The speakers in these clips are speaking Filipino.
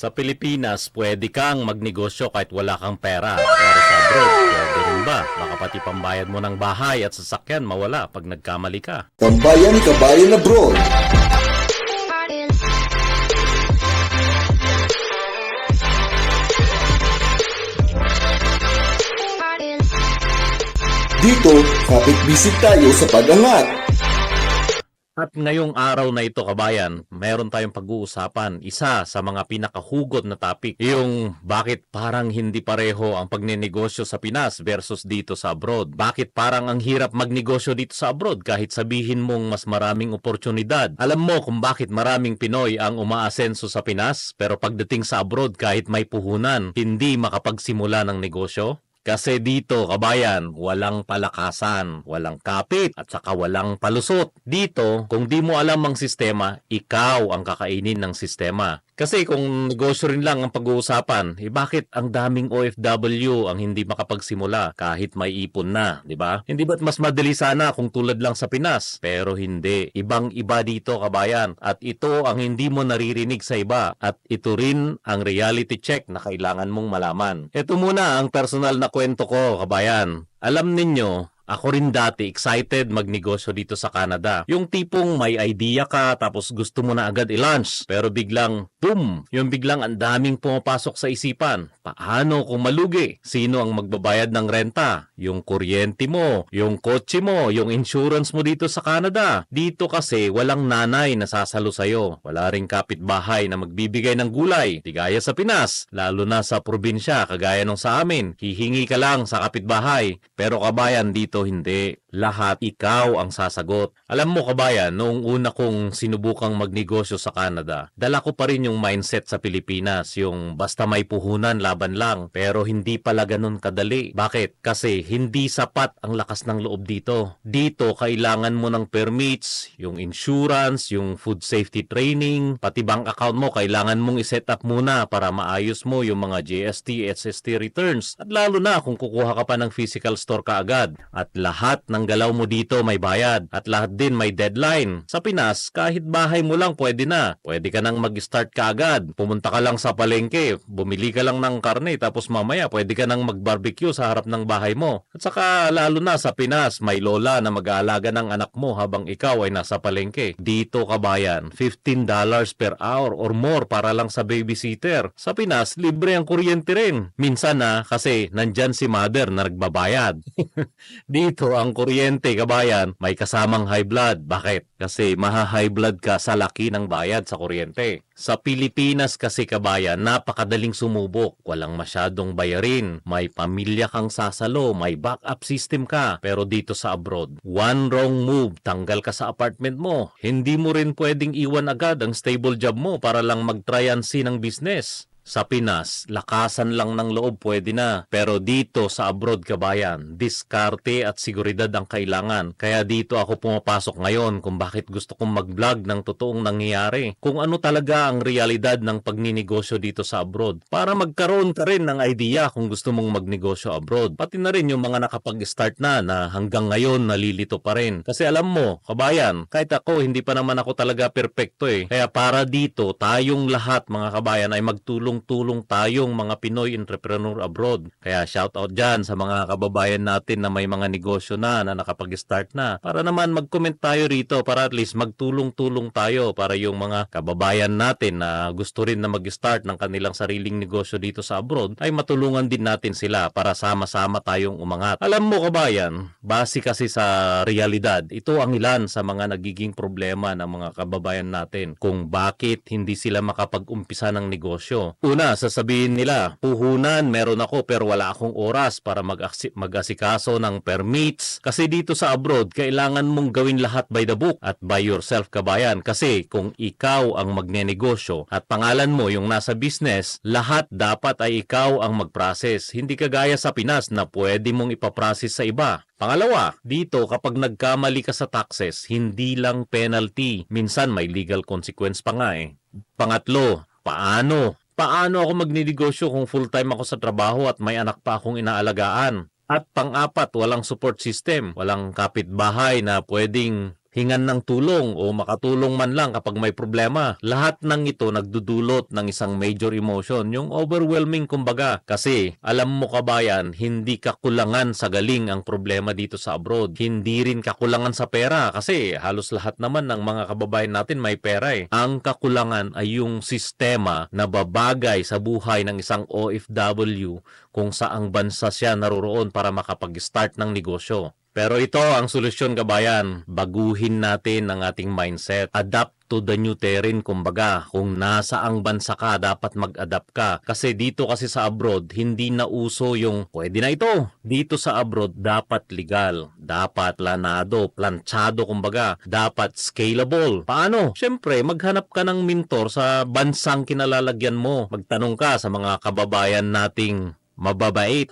Sa Pilipinas, pwede kang magnegosyo kahit wala kang pera. Pero sa abroad, pwede rin ba? Baka pati pambayad mo ng bahay at sasakyan mawala pag nagkamali ka. Tambayan Kabayan Abroad. Dito, kapit visit tayo sa pag-angat. At ngayong araw na ito, kabayan, meron tayong pag-uusapan. Isa sa mga pinakahugot na topic, yung bakit parang hindi pareho ang pagninegosyo sa Pinas versus dito sa abroad. Bakit parang ang hirap magnegosyo dito sa abroad kahit sabihin mong mas maraming oportunidad. Alam mo kung bakit maraming Pinoy ang umaasenso sa Pinas, pero pagdating sa abroad kahit may puhunan, hindi makapagsimula ng negosyo? Kasi dito, kabayan, walang palakasan, walang kapit, at saka walang palusot. Dito, kung di mo alam ang sistema, ikaw ang kakainin ng sistema. Kasi kung negosyo rin lang ang pag-uusapan, eh bakit ang daming OFW ang hindi makapagsimula kahit may ipon na, di ba? Hindi ba't mas madali sana kung tulad lang sa Pinas? Pero hindi. Ibang-iba dito, kabayan. At ito ang hindi mo naririnig sa iba. At ito rin ang reality check na kailangan mong malaman. Ito muna ang personal na kwento ko, kabayan. Alam ninyo, ako rin dati excited magnegosyo dito sa Canada. Yung tipong may idea ka tapos gusto mo na agad i-launch. Pero biglang, boom! Yung biglang ang daming pumapasok sa isipan. Paano kung malugi? Sino ang magbabayad ng renta? Yung kuryente mo, yung kotse mo, yung insurance mo dito sa Canada. Dito kasi walang nanay na sasalo sa'yo. Wala ring kapitbahay na magbibigay ng gulay. Di gaya sa Pinas, lalo na sa probinsya kagaya nung sa amin. Hihingi ka lang sa kapitbahay. Pero kabayan dito hindi. Lahat ikaw ang sasagot. Alam mo kabayan, noong una kong sinubukang magnegosyo sa Canada, dala ko pa rin yung mindset sa Pilipinas, yung basta may puhunan laban lang, pero hindi pala ganun kadali. Bakit? Kasi hindi sapat ang lakas ng loob dito. Dito kailangan mo ng permits, yung insurance, yung food safety training, pati bank account mo kailangan mong i-set up muna para maayos mo yung mga GST, SST returns. At lalo na kung kukuha ka pa ng physical store ka agad. At lahat ng galaw mo dito may bayad. At lahat din may deadline. Sa Pinas, kahit bahay mo lang pwede na. Pwede ka nang mag-start ka agad. Pumunta ka lang sa palengke, bumili ka lang ng karne, tapos mamaya pwede ka nang mag-barbecue sa harap ng bahay mo. At saka lalo na sa Pinas, may lola na mag-aalaga ng anak mo habang ikaw ay nasa palengke. Dito kabayan, $15 per hour or more para lang sa babysitter. Sa Pinas, libre ang kuryente rin. Minsan na kasi nandyan si mother na nagbabayad. Dito ang kuryente, kabayan, may kasamang high blood. Bakit? Kasi maha-high blood ka sa laki ng bayad sa kuryente. Sa Pilipinas kasi kabayan, napakadaling sumubok. Walang masyadong bayarin. May pamilya kang sasalo, may backup system ka. Pero dito sa abroad, one wrong move, tanggal ka sa apartment mo. Hindi mo rin pwedeng iwan agad ang stable job mo para lang mag-try and see ng business. Sa Pinas, lakasan lang ng loob pwede na. Pero dito sa abroad kabayan, diskarte at seguridad ang kailangan. Kaya dito ako pumapasok ngayon kung bakit gusto kong mag-vlog ng totoong nangyayari. Kung ano talaga ang realidad ng pagninegosyo dito sa abroad. Para magkaroon ka rin ng idea kung gusto mong magnegosyo abroad. Pati na rin yung mga nakapag-start na na hanggang ngayon nalilito pa rin. Kasi alam mo, kabayan, kahit ako hindi pa naman ako talaga perpekto eh. Kaya para dito, tayong lahat mga kabayan ay magtulong-tulong tayong mga Pinoy entrepreneur abroad. Kaya shout out dyan sa mga kababayan natin na may mga negosyo na na nakapag-start na. Para naman mag-comment tayo rito para at least magtulong-tulong tayo para yung mga kababayan natin na gusto rin na mag-start ng kanilang sariling negosyo dito sa abroad ay matulungan din natin sila para sama-sama tayong umangat. Alam mo kabayan, base kasi sa realidad, ito ang ilan sa mga nagiging problema ng mga kababayan natin kung bakit hindi sila makapag-umpisa ng negosyo. Una, sasabihin nila, puhunan meron ako pero wala akong oras para mag-asi- mag-asikaso ng permits. Kasi dito sa abroad, kailangan mong gawin lahat by the book at by yourself kabayan. Kasi kung ikaw ang magnenegosyo at pangalan mo yung nasa business, lahat dapat ay ikaw ang mag-process. Hindi kagaya sa Pinas na pwede mong ipaprocess sa iba. Pangalawa, dito kapag nagkamali ka sa taxes, hindi lang penalty. Minsan may legal consequence pa nga eh. Pangatlo, paano? Paano ako magninegosyo kung full-time ako sa trabaho at may anak pa akong inaalagaan? At pang-apat, walang support system. Walang kapitbahay na pwedeng hingan ng tulong o makatulong man lang kapag may problema. Lahat ng ito nagdudulot ng isang major emotion, yung overwhelming kumbaga. Kasi alam mo kabayan, hindi kakulangan sa galing ang problema dito sa abroad. Hindi rin kakulangan sa pera kasi halos lahat naman ng mga kababayan natin may pera eh. Ang kakulangan ay yung sistema na babagay sa buhay ng isang OFW kung saang bansa siya naroroon para makapag-start ng negosyo. Pero ito ang solusyon kabayan, baguhin natin ang ating mindset. Adapt to the new terrain kumbaga. Kung nasa ang bansa ka, dapat mag-adapt ka. Kasi dito kasi sa abroad, hindi na uso yung pwede na ito. Dito sa abroad, dapat legal. Dapat planado, planchado kumbaga. Dapat scalable. Paano? Siyempre, maghanap ka ng mentor sa bansang kinalalagyan mo. Magtanong ka sa mga kababayan nating mababait.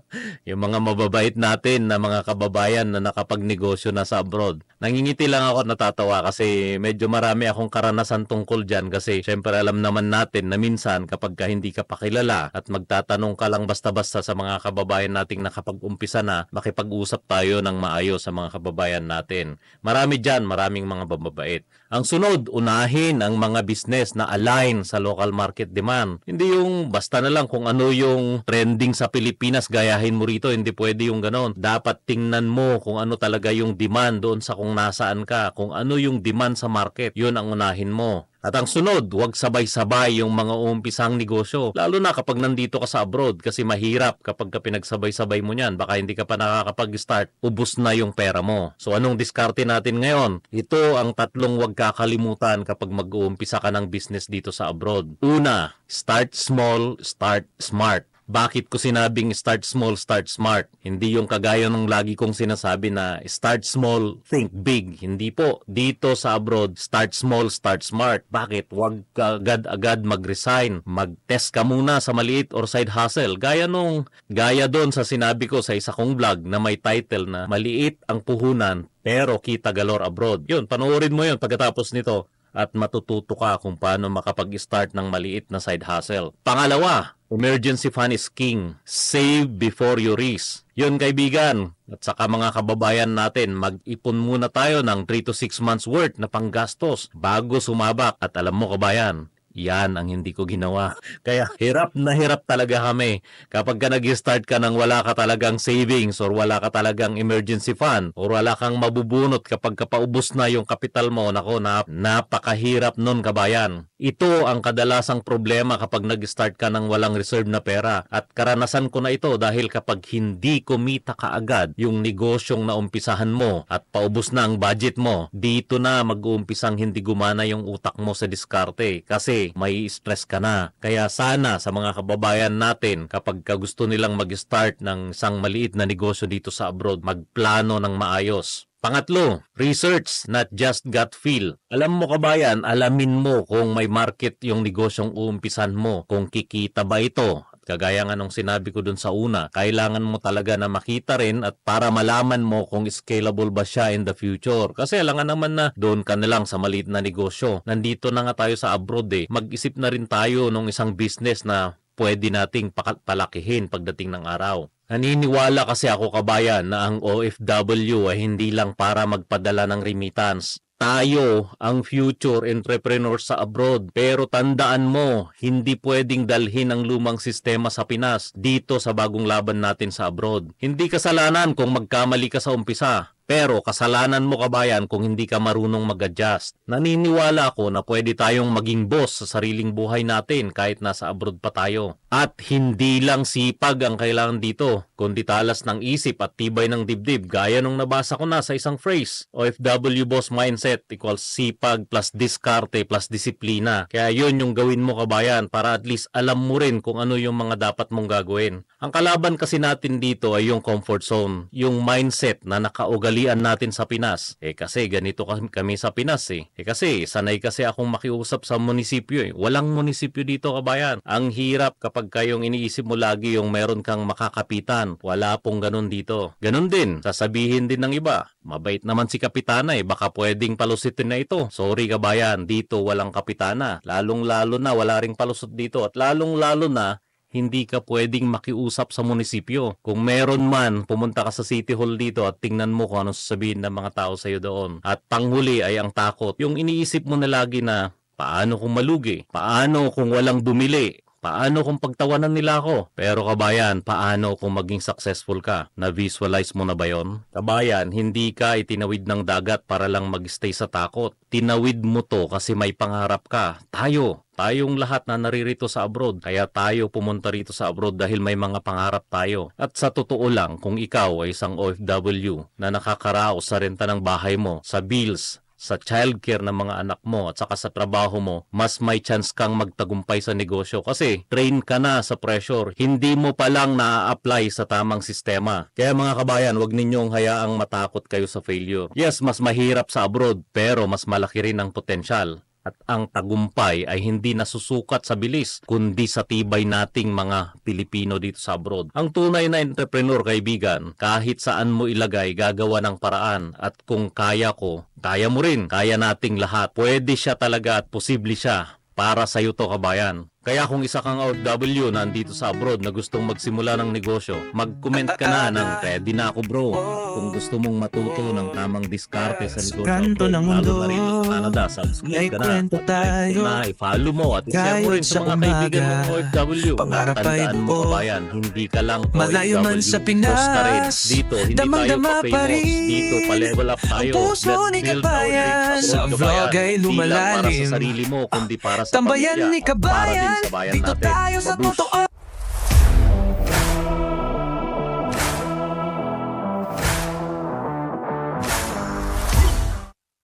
yung mga mababait natin na mga kababayan na nakapagnegosyo na sa abroad. Nangingiti lang ako at natatawa kasi medyo marami akong karanasan tungkol dyan kasi syempre alam naman natin na minsan kapag ka hindi ka pakilala at magtatanong ka lang basta-basta sa mga kababayan nating nakapag-umpisa na, makipag-usap tayo ng maayos sa mga kababayan natin. Marami dyan, maraming mga bababait. Ang sunod, unahin ang mga business na align sa local market demand. Hindi yung basta na lang kung ano yung trending sa Pilipinas, gayahin mo rito. Hindi pwede yung ganon. Dapat tingnan mo kung ano talaga yung demand doon sa kung nasaan ka. Kung ano yung demand sa market, yun ang unahin mo. At ang sunod, huwag sabay-sabay yung mga umpisang negosyo. Lalo na kapag nandito ka sa abroad kasi mahirap kapag ka pinagsabay-sabay mo niyan. Baka hindi ka pa nakakapag-start, ubus na yung pera mo. So anong diskarte natin ngayon? Ito ang tatlong huwag kakalimutan kapag mag-uumpisa ka ng business dito sa abroad. Una, start small, start smart. Bakit ko sinabing start small, start smart? Hindi yung kagaya ng lagi kong sinasabi na start small, think big. Hindi po. Dito sa abroad, start small, start smart. Bakit? Huwag ka agad-agad mag-resign. Mag-test ka muna sa maliit or side hustle. Gaya nung, gaya doon sa sinabi ko sa isa kong vlog na may title na Maliit ang puhunan pero kita galore abroad. Yun, panoorin mo yun pagkatapos nito at matututo ka kung paano makapag-start ng maliit na side hustle. Pangalawa, emergency fund is king. Save before you risk. Yun kaibigan, at saka mga kababayan natin, mag-ipon muna tayo ng 3 to 6 months worth na panggastos bago sumabak. At alam mo kabayan, yan ang hindi ko ginawa. Kaya hirap na hirap talaga kami kapag ka nag-start ka nang wala ka talagang savings or wala ka talagang emergency fund or wala kang mabubunot kapag kapaubos na yung kapital mo. Nako, na, napakahirap nun kabayan. Ito ang kadalasang problema kapag nag-start ka ng walang reserve na pera. At karanasan ko na ito dahil kapag hindi kumita ka agad yung negosyong naumpisahan mo at paubos na ang budget mo, dito na mag-uumpisang hindi gumana yung utak mo sa diskarte kasi may stress ka na. Kaya sana sa mga kababayan natin kapag ka gusto nilang mag-start ng isang maliit na negosyo dito sa abroad, magplano ng maayos. Pangatlo, research, not just gut feel. Alam mo kabayan, alamin mo kung may market yung negosyong uumpisan mo, kung kikita ba ito. Kagaya nga nung sinabi ko dun sa una, kailangan mo talaga na makita rin at para malaman mo kung scalable ba siya in the future. Kasi alangan naman na doon ka na lang sa maliit na negosyo. Nandito na nga tayo sa abroad eh. Mag-isip na rin tayo nung isang business na pwede nating palakihin pagdating ng araw. Naniniwala kasi ako kabayan na ang OFW ay hindi lang para magpadala ng remittance. Tayo ang future entrepreneur sa abroad. Pero tandaan mo, hindi pwedeng dalhin ang lumang sistema sa Pinas dito sa bagong laban natin sa abroad. Hindi kasalanan kung magkamali ka sa umpisa. Pero kasalanan mo kabayan kung hindi ka marunong mag-adjust. Naniniwala ako na pwede tayong maging boss sa sariling buhay natin kahit nasa abroad pa tayo. At hindi lang sipag ang kailangan dito, kundi talas ng isip at tibay ng dibdib gaya nung nabasa ko na sa isang phrase. OFW boss mindset equals sipag plus diskarte plus disiplina. Kaya yun yung gawin mo kabayan para at least alam mo rin kung ano yung mga dapat mong gagawin. Ang kalaban kasi natin dito ay yung comfort zone, yung mindset na nakaugalian natin sa Pinas. Eh kasi ganito kami kami sa Pinas eh. Eh kasi sanay kasi akong makiusap sa munisipyo eh. Walang munisipyo dito kabayan. Ang hirap kapag kayong iniisip mo lagi yung meron kang makakapitan. Wala pong ganun dito. Ganun din, sasabihin din ng iba. Mabait naman si kapitana eh. Baka pwedeng palusitin na ito. Sorry kabayan, dito walang kapitana. Lalong lalo na wala ring palusot dito. At lalong lalo na hindi ka pwedeng makiusap sa munisipyo. Kung meron man, pumunta ka sa City Hall dito at tingnan mo kung anong sasabihin ng mga tao sa'yo doon. At panghuli ay ang takot. Yung iniisip mo na lagi na, paano kung malugi? Paano kung walang bumili? Paano kung pagtawanan nila ako? Pero kabayan, paano kung maging successful ka? Na-visualize mo na ba yon? Kabayan, hindi ka itinawid ng dagat para lang mag-stay sa takot. Tinawid mo to kasi may pangarap ka. Tayo, tayong lahat na naririto sa abroad. Kaya tayo pumunta rito sa abroad dahil may mga pangarap tayo. At sa totoo lang, kung ikaw ay isang OFW na nakakaraos sa renta ng bahay mo, sa bills, sa childcare ng mga anak mo at saka sa trabaho mo, mas may chance kang magtagumpay sa negosyo kasi train ka na sa pressure. Hindi mo pa lang na-apply sa tamang sistema. Kaya mga kabayan, wag ninyong hayaang matakot kayo sa failure. Yes, mas mahirap sa abroad pero mas malaki rin ang potensyal. At ang tagumpay ay hindi nasusukat sa bilis, kundi sa tibay nating mga Pilipino dito sa abroad. Ang tunay na entrepreneur, kaibigan, kahit saan mo ilagay, gagawa ng paraan. At kung kaya ko, kaya mo rin, kaya nating lahat. Pwede siya talaga at posible siya para sa iyo to kabayan. Kaya kung isa kang OFW na andito sa abroad na gustong magsimula ng negosyo, mag-comment ka na ng ready na ako bro. Kung gusto mong matuto ng tamang diskarte sa negosyo, kanto ng lalo na mundo, rin sa Canada, subscribe ka na. tayo. Na, i-follow mo at i-share mo sa mga kaibigan umaga, OFW. Tandaan mo kabayan, hindi ka lang Malayo man OFW. sa Pinas, ka rin. Dito, hindi damang-dama tayo pa pa-famous. rin. Dito, pa-level up tayo. Ang puso ni kabayan, sa vlog ay Hindi lang para lumalalim. sa sarili mo, kundi para sa Tambayan pamilya ni para din kabayan, sa bayan natin. tayo sa Mabush.